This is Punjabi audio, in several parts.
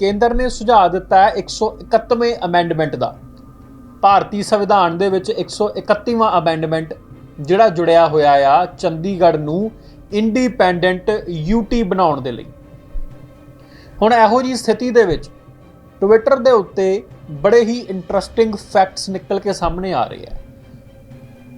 ਕੇਂਦਰ ਨੇ ਸੁਝਾਅ ਦਿੱਤਾ ਹੈ 131ਵੇਂ ਅਮੈਂਡਮੈਂਟ ਦਾ। ਭਾਰਤੀ ਸੰਵਿਧਾਨ ਦੇ ਵਿੱਚ 131ਵਾਂ ਅਮੈਂਡਮੈਂਟ ਜਿਹੜਾ ਜੁੜਿਆ ਹੋਇਆ ਆ ਚੰਡੀਗੜ੍ਹ ਨੂੰ ਇੰਡੀਪੈਂਡੈਂਟ ਯੂਟੀ ਬਣਾਉਣ ਦੇ ਲਈ। ਹੁਣ ਇਹੋ ਜੀ ਸਥਿਤੀ ਦੇ ਵਿੱਚ ਟਵਿੱਟਰ ਦੇ ਉੱਤੇ ਬੜੇ ਹੀ ਇੰਟਰਸਟਿੰਗ ਫੈਕਟਸ ਨਿਕਲ ਕੇ ਸਾਹਮਣੇ ਆ ਰਹੇ ਆ।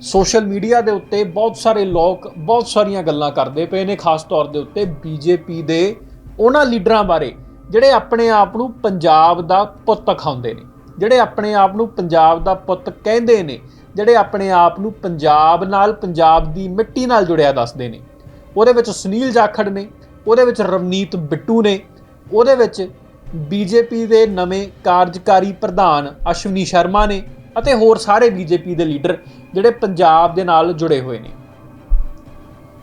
ਸੋਸ਼ਲ ਮੀਡੀਆ ਦੇ ਉੱਤੇ ਬਹੁਤ ਸਾਰੇ ਲੋਕ ਬਹੁਤ ਸਾਰੀਆਂ ਗੱਲਾਂ ਕਰਦੇ ਪਏ ਨੇ, ਖਾਸ ਤੌਰ ਦੇ ਉੱਤੇ ਬੀਜੇਪੀ ਦੇ ਉਹਨਾਂ ਲੀਡਰਾਂ ਬਾਰੇ। ਜਿਹੜੇ ਆਪਣੇ ਆਪ ਨੂੰ ਪੰਜਾਬ ਦਾ ਪੁੱਤ ਖਾਉਂਦੇ ਨੇ, ਜਿਹੜੇ ਆਪਣੇ ਆਪ ਨੂੰ ਪੰਜਾਬ ਦਾ ਪੁੱਤ ਕਹਿੰਦੇ ਨੇ, ਜਿਹੜੇ ਆਪਣੇ ਆਪ ਨੂੰ ਪੰਜਾਬ ਨਾਲ, ਪੰਜਾਬ ਦੀ ਮਿੱਟੀ ਨਾਲ ਜੁੜਿਆ ਦੱਸਦੇ ਨੇ। ਉਹਦੇ ਵਿੱਚ ਸੁਨੀਲ ਜਾਖੜ ਨੇ, ਉਹਦੇ ਵਿੱਚ ਰਵਨੀਤ ਬਿੱਟੂ ਨੇ, ਉਹਦੇ ਵਿੱਚ ਬੀਜੇਪੀ ਦੇ ਨਵੇਂ ਕਾਰਜਕਾਰੀ ਪ੍ਰਧਾਨ ਅਸ਼ਵਨੀ ਸ਼ਰਮਾ ਨੇ ਅਤੇ ਹੋਰ ਸਾਰੇ ਬੀਜੇਪੀ ਦੇ ਲੀਡਰ ਜਿਹੜੇ ਪੰਜਾਬ ਦੇ ਨਾਲ ਜੁੜੇ ਹੋਏ ਨੇ।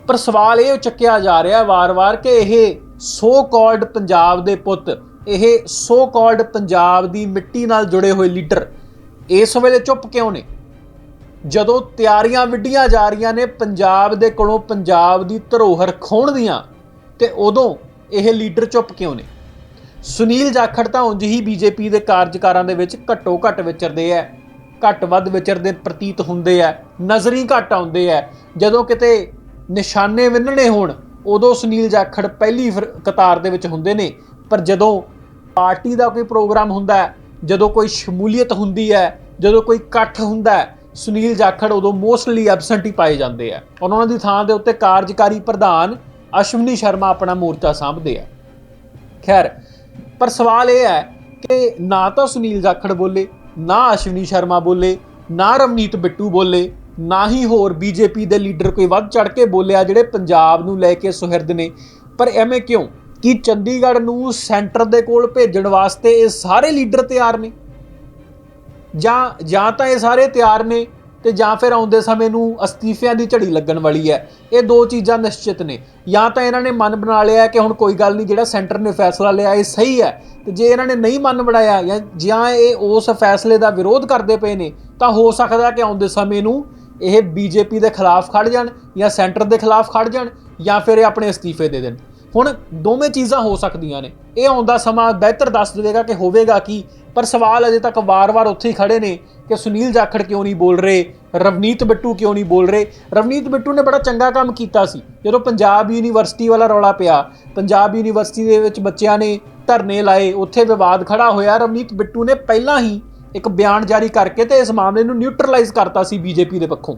ਪਰ ਸਵਾਲ ਇਹ ਚੱਕਿਆ ਜਾ ਰਿਹਾ ਵਾਰ-ਵਾਰ ਕਿ ਇਹ ਸੋ ਕਾਲਡ ਪੰਜਾਬ ਦੇ ਪੁੱਤ, ਇਹ ਸੋ ਕਾਲਡ ਪੰਜਾਬ ਦੀ ਮਿੱਟੀ ਨਾਲ ਜੁੜੇ ਹੋਏ ਲੀਡਰ, ਇਸ ਵੇਲੇ ਚੁੱਪ ਕਿਉਂ ਨੇ? ਜਦੋਂ ਤਿਆਰੀਆਂ ਵਿੱਢੀਆਂ ਜਾ ਰਹੀਆਂ ਨੇ ਪੰਜਾਬ ਦੇ ਕੋਲੋਂ ਪੰਜਾਬ ਦੀ ਧਰੋਹਰ ਖੋਣ ਦੀਆਂ, ਤੇ ਉਦੋਂ ਇਹ ਲੀਡਰ ਚੁੱਪ ਕਿਉਂ ਨੇ? ਸੁਨੀਲ ਜਾਖੜ ਤਾਂ ਉਂਝ ਹੀ ਬੀਜੇਪੀ ਦੇ ਕਾਰਜਕਾਰਾਂ ਦੇ ਵਿੱਚ ਘੱਟੋ ਘੱਟ ਵਿਚਰਦੇ ਐ, ਘੱਟ ਵੱਧ ਵਿਚਰਦੇ ਪ੍ਰਤੀਤ ਹੁੰਦੇ ਐ, ਨਜ਼ਰੀ ਘੱਟ ਆਉਂਦੇ ਐ, ਜਦੋਂ ਕਿਤੇ ਨਿਸ਼ਾਨੇ ਵਿੰਨਣੇ ਹੋਣ ਉਦੋਂ ਸੁਨੀਲ ਜਾਖੜ ਪਹਿਲੀ ਫਿਰ ਕਤਾਰ ਦੇ ਵਿੱਚ ਹੁੰਦੇ ਨੇ, ਪਰ ਜਦੋਂ ਪਾਰਟੀ ਦਾ ਕੋਈ ਪ੍ਰੋਗਰਾਮ ਹੁੰਦਾ ਜਦੋਂ ਕੋਈ ਸ਼ਮੂਲੀਅਤ ਹੁੰਦੀ ਹੈ, ਜਦੋਂ ਕੋਈ ਇਕੱਠ ਹੁੰਦਾ ਹੈ, ਸੁਨੀਲ ਜਾਖੜ ਉਦੋਂ ਮੋਸਟਲੀ ਐਬਸੈਂਟ ਹੀ ਪਾਏ ਜਾਂਦੇ ਆ। ਔਰ ਉਹਨਾਂ ਦੀ ਥਾਂ ਦੇ ਉੱਤੇ ਕਾਰਜਕਾਰੀ ਪ੍ਰਧਾਨ ਅਸ਼ਵਨੀ ਸ਼ਰਮਾ ਆਪਣਾ ਮੋਰਚਾ ਸਾਂਭਦੇ ਆ। ਖੈਰ, ਪਰ ਸਵਾਲ ਇਹ ਹੈ ਕਿ ਨਾ ਤਾਂ ਸੁਨੀਲ ਜਾਖੜ ਬੋਲੇ, ਨਾ ਅਸ਼ਵਨੀ ਸ਼ਰਮਾ ਬੋਲੇ, ਨਾ ਰਵਨੀਤ ਬਿੱਟੂ ਬੋਲੇ ਨਾ ਹੀ ਹੋਰ ਬੀਜੇਪੀ ਦੇ ਲੀਡਰ ਕੋਈ ਵੱਧ ਚੜ ਕੇ ਬੋਲਿਆ ਜਿਹੜੇ ਪੰਜਾਬ ਨੂੰ ਲੈ ਕੇ ਸੁਹਿਰਦ ਨੇ। ਪਰ ਐਵੇਂ ਕਿਉਂ? ਕਿ ਚੰਡੀਗੜ੍ਹ ਨੂੰ ਸੈਂਟਰ ਦੇ ਕੋਲ ਭੇਜਣ ਵਾਸਤੇ ਇਹ ਸਾਰੇ ਲੀਡਰ ਤਿਆਰ ਨੇ? ਜਾਂ ਜਾਂ ਤਾਂ ਇਹ ਸਾਰੇ ਤਿਆਰ ਨੇ ਤੇ ਜਾਂ ਫਿਰ ਆਉਂਦੇ ਸਮੇਂ ਨੂੰ ਅਸਤੀਫਿਆਂ ਦੀ ਝੜੀ ਲੱਗਣ ਵਾਲੀ ਹੈ। ਇਹ ਦੋ ਚੀਜ਼ਾਂ ਨਿਸ਼ਚਿਤ ਨੇ। ਜਾਂ ਤਾਂ ਇਹਨਾਂ ਨੇ ਮਨ ਬਣਾ ਲਿਆ ਕਿ ਹੁਣ ਕੋਈ ਗੱਲ ਨਹੀਂ, ਜਿਹੜਾ ਸੈਂਟਰ ਨੇ ਫੈਸਲਾ ਲਿਆ ਇਹ ਸਹੀ ਹੈ ਤੇ ਜੇ ਇਹਨਾਂ ਨੇ ਨਹੀਂ ਮਨ ਬਣਾਇਆ ਜਾਂ ਜਾਂ ਇਹ ਉਸ ਫੈਸਲੇ ਦਾ ਵਿਰੋਧ ਕਰਦੇ ਪਏ ਨੇ, ਤਾਂ ਹੋ ਸਕਦਾ ਕਿ ਆਉਂਦੇ ਸਮੇਂ ਨੂੰ ਇਹ ਬੀਜੇਪੀ ਦੇ ਖਿਲਾਫ ਖੜ ਜਾਣ ਜਾਂ ਸੈਂਟਰ ਦੇ ਖਿਲਾਫ ਖੜ ਜਾਣ ਜਾਂ ਫਿਰ ਇਹ ਆਪਣੇ ਅਸਤੀਫੇ ਦੇ ਦੇਣ। ਹੁਣ ਦੋਵੇਂ ਚੀਜ਼ਾਂ ਹੋ ਸਕਦੀਆਂ ਨੇ। ਇਹ ਆਉਂਦਾ ਸਮਾਂ ਬਿਹਤਰ ਦੱਸ ਦੇਵੇਗਾ ਕਿ ਹੋਵੇਗਾ ਕੀ, ਪਰ ਸਵਾਲ ਅਜੇ ਤੱਕ ਵਾਰ-ਵਾਰ ਉੱਥੇ ਹੀ ਖੜੇ ਨੇ ਕਿ ਸੁਨੀਲ ਜਾਖੜ ਕਿਉਂ ਨਹੀਂ ਬੋਲ ਰਹੇ? ਰਵਨੀਤ ਬਿੱਟੂ ਕਿਉਂ ਨਹੀਂ ਬੋਲ ਰਹੇ? ਰਵਨੀਤ ਬਿੱਟੂ ਨੇ ਬੜਾ ਚੰਗਾ ਕੰਮ ਕੀਤਾ ਸੀ। ਜਦੋਂ ਪੰਜਾਬ ਯੂਨੀਵਰਸਿਟੀ ਵਾਲਾ ਰੌਲਾ ਪਿਆ, ਪੰਜਾਬ ਯੂਨੀਵਰਸਿਟੀ ਦੇ ਵਿੱਚ ਬੱਚਿਆਂ ਨੇ ਧਰਨੇ ਲਾਏ, ਉੱਥੇ ਵਿਵਾਦ ਖੜਾ ਹੋਇਆ। ਰਵਨੀਤ ਬਿੱਟੂ ਨੇ ਪਹਿਲਾਂ ਹੀ ਇੱਕ ਬਿਆਨ ਜਾਰੀ ਕਰਕੇ ਤੇ ਇਸ ਮਾਮਲੇ ਨੂੰ ਨਿਊਟਰਲਾਈਜ਼ ਕਰਤਾ ਸੀ ਬੀਜੇਪੀ ਦੇ ਪੱਖੋਂ।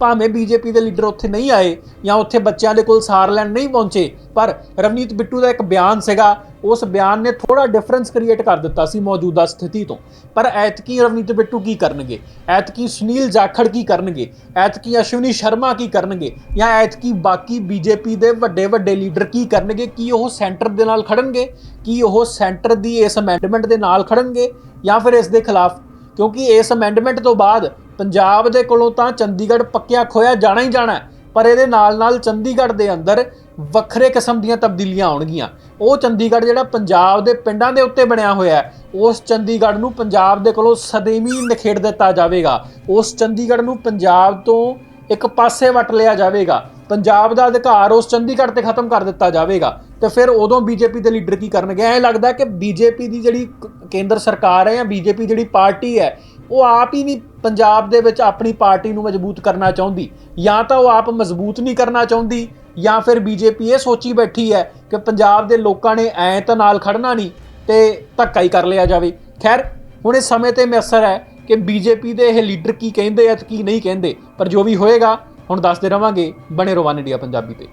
ਭਾਵੇਂ ਬੀਜੇਪੀ ਦੇ ਲੀਡਰ ਉੱਥੇ ਨਹੀਂ ਆਏ ਜਾਂ ਉੱਥੇ ਬੱਚਿਆਂ ਦੇ ਕੋਲ ਸਾਰ ਲੈਣ ਨਹੀਂ ਪਹੁੰਚੇ, ਪਰ ਰਵਨੀਤ ਬਿੱਟੂ ਦਾ ਇੱਕ ਬਿਆਨ ਸੀਗਾ, ਉਸ ਬਿਆਨ ਨੇ ਥੋੜਾ ਡਿਫਰੈਂਸ ਕ੍ਰੀਏਟ ਕਰ ਦਿੱਤਾ ਸੀ ਮੌਜੂਦਾ ਸਥਿਤੀ ਤੋਂ। ਪਰ ਐਤਕੀ ਰਵਨੀਤ ਬਿੱਟੂ ਕੀ ਕਰਨਗੇ? ਐਤਕੀ ਸੁਨੀਲ ਜਾਖੜ ਕੀ ਕਰਨਗੇ? ਐਤਕੀ ਅਸ਼ਵਨੀ ਸ਼ਰਮਾ ਕੀ ਕਰਨਗੇ? ਜਾਂ ਐਤਕੀ ਬਾਕੀ ਬੀਜੇਪੀ ਦੇ ਵੱਡੇ ਵੱਡੇ ਲੀਡਰ ਕੀ ਕਰਨਗੇ? ਕੀ ਉਹ ਸੈਂਟਰ ਦੇ ਨਾਲ ਖੜਨਗੇ? ਕੀ ਉਹ ਸੈਂਟਰ ਦੀ ਇਸ ਅਮੈਂਡਮੈਂਟ ਦੇ ਨਾਲ ਖੜਨਗੇ? ਜਾਂ ਫਿਰ ਇਸ ਦੇ ਖਿਲਾਫ? ਕਿਉਂਕਿ ਇਸ ਅਮੈਂਡਮੈਂਟ ਤੋਂ ਬਾਅਦ ਪੰਜਾਬ ਦੇ ਕੋਲੋਂ ਤਾਂ ਚੰਡੀਗੜ੍ਹ ਪੱਕਿਆ ਖੋਇਆ ਜਾਣਾ ਹੀ ਜਾਣਾ ਪਰ ਇਹਦੇ ਨਾਲ ਨਾਲ ਚੰਡੀਗੜ੍ਹ ਦੇ ਅੰਦਰ ਵੱਖਰੇ ਕਿਸਮ ਦੀਆਂ ਤਬਦੀਲੀਆਂ ਆਉਣਗੀਆਂ। ਉਹ ਚੰਡੀਗੜ੍ਹ ਜਿਹੜਾ ਪੰਜਾਬ ਦੇ ਪਿੰਡਾਂ ਦੇ ਉੱਤੇ ਬਣਿਆ ਹੋਇਆ ਹੈ, ਉਸ ਚੰਡੀਗੜ੍ਹ ਨੂੰ ਪੰਜਾਬ ਦੇ ਕੋਲੋਂ ਸਦੀਵੀ ਨਿਖੇੜ ਦਿੱਤਾ ਜਾਵੇਗਾ। ਉਸ ਚੰਡੀਗੜ੍ਹ ਨੂੰ ਪੰਜਾਬ ਤੋਂ ਇੱਕ ਪਾਸੇ ਵਟ ਲਿਆ ਜਾਵੇਗਾ। ਪੰਜਾਬ ਦਾ ਅਧਿਕਾਰ ਉਸ ਚੰਡੀਗੜ੍ਹ ਤੇ ਖਤਮ ਕਰ ਦਿੱਤਾ ਜਾਵੇਗਾ। ਤੇ ਫਿਰ ਉਦੋਂ ਬੀਜੇਪੀ ਦੇ ਲੀਡਰ ਕੀ ਕਰਨਗੇ? ਐਂ ਲੱਗਦਾ ਕਿ ਬੀਜੇਪੀ ਦੀ ਜਿਹੜੀ ਕੇਂਦਰ ਸਰਕਾਰ ਹੈ ਜਾਂ ਬੀਜੇਪੀ ਜਿਹੜੀ ਪਾਰਟੀ ਹੈ, ਉਹ ਆਪ ਹੀ ਨਹੀਂ ਪੰਜਾਬ ਦੇ ਵਿੱਚ ਆਪਣੀ ਪਾਰਟੀ ਨੂੰ ਮਜ਼ਬੂਤ ਕਰਨਾ ਚਾਹੁੰਦੀ। ਜਾਂ ਤਾਂ ਉਹ ਆਪ ਮਜ਼ਬੂਤ ਨਹੀਂ ਕਰਨਾ ਚਾਹੁੰਦੀ, ਜਾਂ ਫਿਰ ਬੀਜੇਪੀ ਇਹ ਸੋਚੀ ਬੈਠੀ ਹੈ ਕਿ ਪੰਜਾਬ ਦੇ ਲੋਕਾਂ ਨੇ ਐਂ ਤਾਂ ਨਾਲ ਖੜਨਾ ਨਹੀਂ ਤੇ ਧੱਕਾ ਹੀ ਕਰ ਲਿਆ ਜਾਵੇ। ਖੈਰ, ਹੁਣ ਇਸ ਸਮੇਂ ਤੇ ਮੈਸਰ ਹੈ ਕਿ ਬੀਜੇਪੀ ਦੇ ਇਹ ਲੀਡਰ ਕੀ ਕਹਿੰਦੇ ਆ ਤੇ ਕੀ ਨਹੀਂ ਕਹਿੰਦੇ, ਪਰ ਜੋ ਵੀ ਹੋਏਗਾ, ਹੁਣ ਦੱਸਦੇ ਰਵਾਂਗੇ ਬਣੇ ਰਵਾਨ ਇੰਡੀਆ ਪੰਜਾਬੀ ਤੇ।